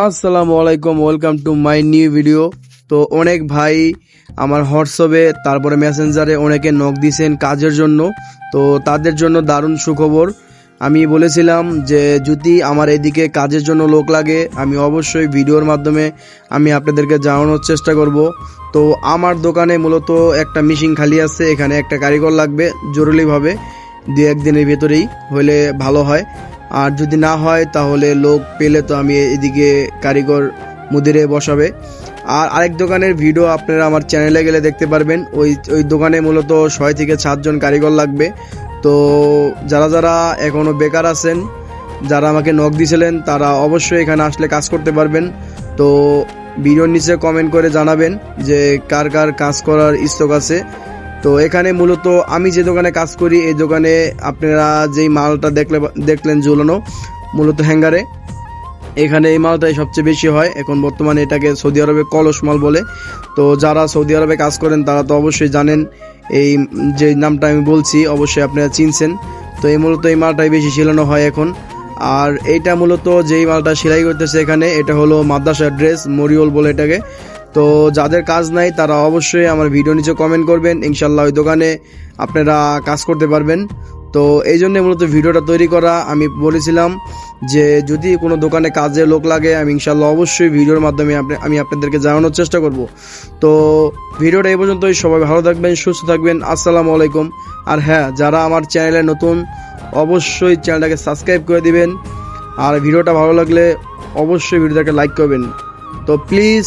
আসসালামু আলাইকুম welcome to my new video তো অনেক ভাই আমার হোয়াটসঅ্যাপে, তারপরে মেসেঞ্জারে অনেকে নক দিয়েছেন কাজের জন্য। তো তাদের জন্য দারুণ সুখবর। আমি বলেছিলাম যে, যদি আমার এদিকে কাজের জন্য লোক লাগে, আমি অবশ্যই ভিডিওর মাধ্যমে আমি আপনাদেরকে জানানোর চেষ্টা করব। তো আমার দোকানে মূলত একটা মেশিন খালি আছে, এখানে একটা কারিগর লাগবে, জরুরিভাবে দু একদিনের ভেতরেই হলে ভালো হয়। আর যদি না হয়, তাহলে লোক পেলে তো আমি এদিকে কারিগর মুদিরে বসাবে। আর আরেক দোকানের ভিডিও আপনারা আমার চ্যানেলে গেলে দেখতে পারবেন। ওই ওই দোকানে মূলত ছয় থেকে সাতজন কারিগর লাগবে। তো যারা যারা এখনও বেকার আছেন, যারা আমাকে নখ দিয়েছিলেন তারা অবশ্যই এখানে আসলে কাজ করতে পারবেন। তো ভিডিওর নিচে কমেন্ট করে জানাবেন যে কার কার কাজ করার ইচ্ছুক আছে। তো এখানে মূলত আমি যে দোকানে কাজ করি, এই দোকানে আপনারা যেই মালটা দেখলে দেখলেন ঝুলানো মূলত হ্যাঙ্গারে। এখানে এই মালটাই সবচেয়ে বেশি হয়। এখন বর্তমানে এটাকে সৌদি আরবে কলস মাল বলে। তো যারা সৌদি আরবে কাজ করেন, তারা তো অবশ্যই জানেন এই যে নামটা আমি বলছি, অবশ্যই আপনারা চিনছেন। তো এই মূলত এই মালটাই বেশি ঝিলানো হয় এখন। আর এইটা মূলত যেই মালটা সেলাই করতেছে এখানে, এটা হলো মাদ্রাসার ড্রেস, মরিওল বলে এটাকে। তো যাদের কাজ নাই, তারা অবশ্যই আমার ভিডিও নিচে কমেন্ট করবেন। ইনশাল্লাহ ওই দোকানে আপনারা কাজ করতে পারবেন। তো এই জন্যে মূলত ভিডিওটা তৈরি করা। আমি বলেছিলাম যে যদি কোনো দোকানে কাজে লোক লাগে, আমি ইনশাল্লাহ অবশ্যই ভিডিওর মাধ্যমে আমি আপনাদেরকে জানানোর চেষ্টা করব। তো ভিডিওটা এই পর্যন্তই। সবাই ভালো থাকবেন, সুস্থ থাকবেন। আসসালামু আলাইকুম। আর হ্যাঁ যারা আমার চ্যানেলে নতুন, অবশ্যই চ্যানেলটাকে সাবস্ক্রাইব করে দিবেন। আর ভিডিওটা ভালো লাগলে অবশ্যই ভিডিওটাকে লাইক করবেন। তো প্লিজ